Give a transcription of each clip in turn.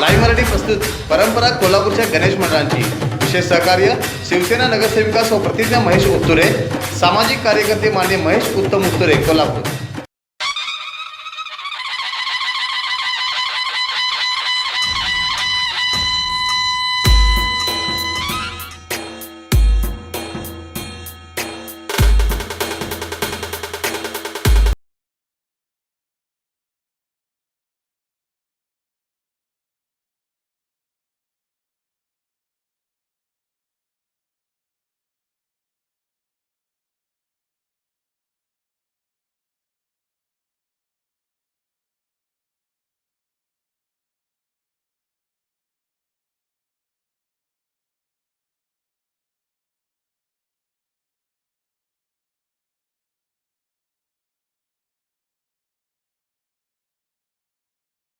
Live Marathi प्रस्तुत परंपरा कोल्हापूरच्या गणेश मंडळांची. विशेष सहकार्य शिवसेना नगरसेविका सौ प्रतिज्ञा महेश उत्तुरे सामाजिक कार्यकर्ते मान्य महेश उत्तम उत्तुरे कोल्हापूर.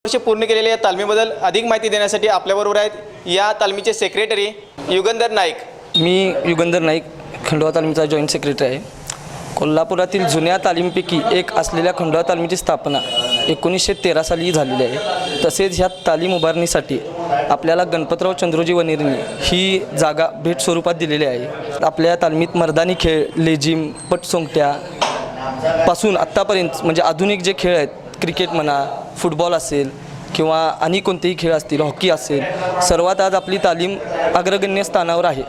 वर्ष पूर्ण केलेल्या या तालमीबद्दल अधिक माहिती देण्यासाठी आपल्याबरोबर आहेत या तालमीचे सेक्रेटरी युगंधर नाईक. मी युगंधर नाईक खंडवा तालमीचा जॉईंट सेक्रेटरी आहे. कोल्हापुरातील जुन्या तालीमपैकी एक असलेल्या खंडवा तालमीची स्थापना एकोणीसशे तेरा साली झालेली आहे. तसेच ह्या तालीम उभारणीसाठी आपल्याला गणपतराव चंद्रोजी वनेरींनी ही जागा भेट स्वरूपात दिलेली आहे. आपल्या तालमीत मर्दानी खेळ लेझिम पटसोंगट्या पासून आत्तापर्यंत म्हणजे आधुनिक जे खेळ आहेत क्रिकेट म्हणा फुटबॉल असेल किंवा आणि कोणतेही खेळ असतील हॉकी असेल सर्वात आज आपली तालीम अग्रगण्य स्थानावर आहे.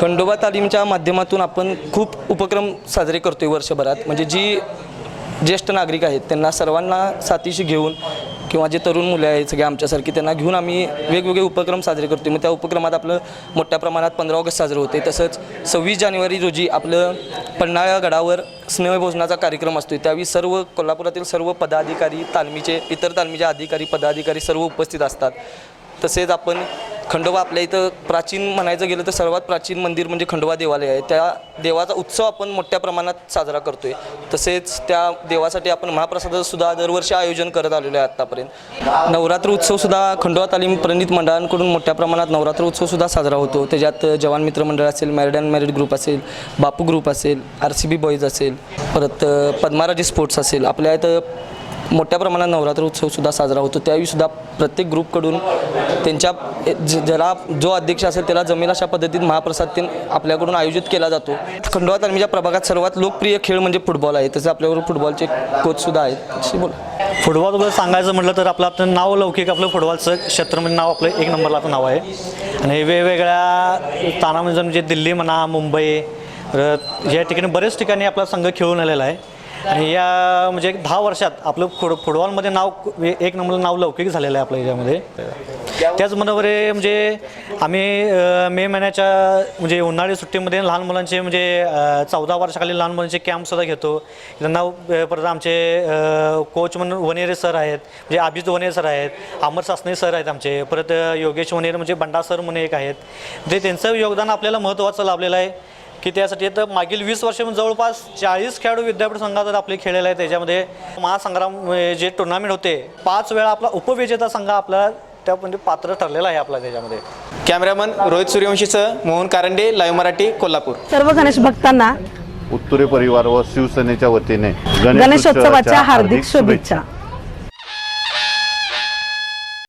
खंडोबा तालीमच्या माध्यमातून आपण खूप उपक्रम साजरे करतो आहे वर्षभरात. म्हणजे जी ज्येष्ठ नागरिक आहेत त्यांना सर्वांना साथीशी घेऊन किंवा जे तरुण मुलं आहेत सगळे आमच्यासारखी त्यांना घेऊन आम्ही वेगवेगळे उपक्रम साजरे करतो मग त्या उपक्रमात आपलं मोठ्या प्रमाणात पंधरा ऑगस्ट साजरं होते तसंच सव्वीस जानेवारी रोजी आपलं पन्हाळा गडावर स्नेहभोजनाचा कार्यक्रम असतो त्यावेळी सर्व कोल्हापुरातील सर्व पदाधिकारी तालमीचे इतर तालमीचे अधिकारी पदाधिकारी सर्व उपस्थित असतात. तसेच आपण खंडोबा आपल्या इथं प्राचीन म्हणायचं गेलं तर सर्वात प्राचीन मंदिर म्हणजे खंडोबा देवालय आहे. त्या देवाचा उत्सव आपण मोठ्या प्रमाणात साजरा करतोय. तसेच त्या देवासाठी आपण महाप्रसादाचं सुद्धा दरवर्षी आयोजन करत आलेलो आहे आत्तापर्यंत नवरात्र उत्सव सुद्धा खंडोबा तालीम प्रणित मंडळांकडून मोठ्या प्रमाणात नवरात्र उत्सव सुद्धा साजरा होतो. त्याच्यात जवान मित्र मंडळ असेल मॅरिड अँड मॅरिड ग्रुप असेल बापू ग्रुप असेल आर सी बी बॉईज असेल परत पद्माराजी स्पोर्ट्स असेल. आपल्या इथं मोठ्या प्रमाणात नवरात्र उत्सवसुद्धा साजरा होतो. त्यावेळीसुद्धा प्रत्येक ग्रुपकडून त्यांच्या ज- ज्याला जो अध्यक्ष असेल त्याला जमेल अशा पद्धतीत महाप्रसाद ते आपल्याकडून आयोजित केला जातो. खंडोबा तालमीच्या म्हणजे प्रभागात सर्वात लोकप्रिय खेळ म्हणजे फुटबॉल आहे. तसं आपल्यावर फुटबॉलचे कोचसुद्धा आहेत. अशी बोला. फुटबॉलबद्दल सांगायचं म्हटलं तर आपलं आपलं नाव लौकिक आपलं फुटबॉलचं क्षेत्र म्हणजे नाव आपलं एक नंबरला आपलं नाव आहे. आणि वेगवेगळ्या स्थानामध्ये म्हणजे दिल्ली म्हणा मुंबई या ठिकाणी बरेच ठिकाणी आपला संघ खेळून आलेला आहे आणि या म्हणजे एक दहा वर्षात आपलं फुट फुटबॉलमध्ये नाव एक नंबर नाव लौकिक झालेलं आहे आपल्या याच्यामध्ये. त्याचबरोबर हे म्हणजे आम्ही मे महिन्याच्या म्हणजे उन्हाळी सुट्टीमध्ये लहान मुलांचे म्हणजे चौदा वर्षाखाली लहान मुलांचे कॅम्पसुद्धा घेतो. त्यांना परत आमचे कोच म्हणून वनेरे सर आहेत. म्हणजे अभिजित वनेरे सर आहेत अमर सासने सर आहेत आमचे. परत योगेश वनेरे म्हणजे बंडा सर म्हणून एक आहेत. म्हणजे त्यांचं योगदान आपल्याला महत्त्वाचं लाभलेलं आहे. की त्यासाठी तर मागील वीस वर्ष जवळपास चाळीस खेळाडू विद्यापीठ संघात आपले खेळलेले आहेत. त्याच्यामध्ये महासंग्राम जे टुर्नामेंट होते पाच वेळा आपला उपविजेता संघ आपला त्या म्हणजे पात्र ठरलेला आहे आपला त्याच्यामध्ये. कॅमेरामन रोहित सूर्यवंशीसह मोहन कारंडे लाईव्ह मराठी कोल्हापूर. सर्व गणेश भक्तांना उत्तुरे परिवार व शिवसेनेच्या वतीने गणेशोत्सवाच्या हार्दिक शुभेच्छा.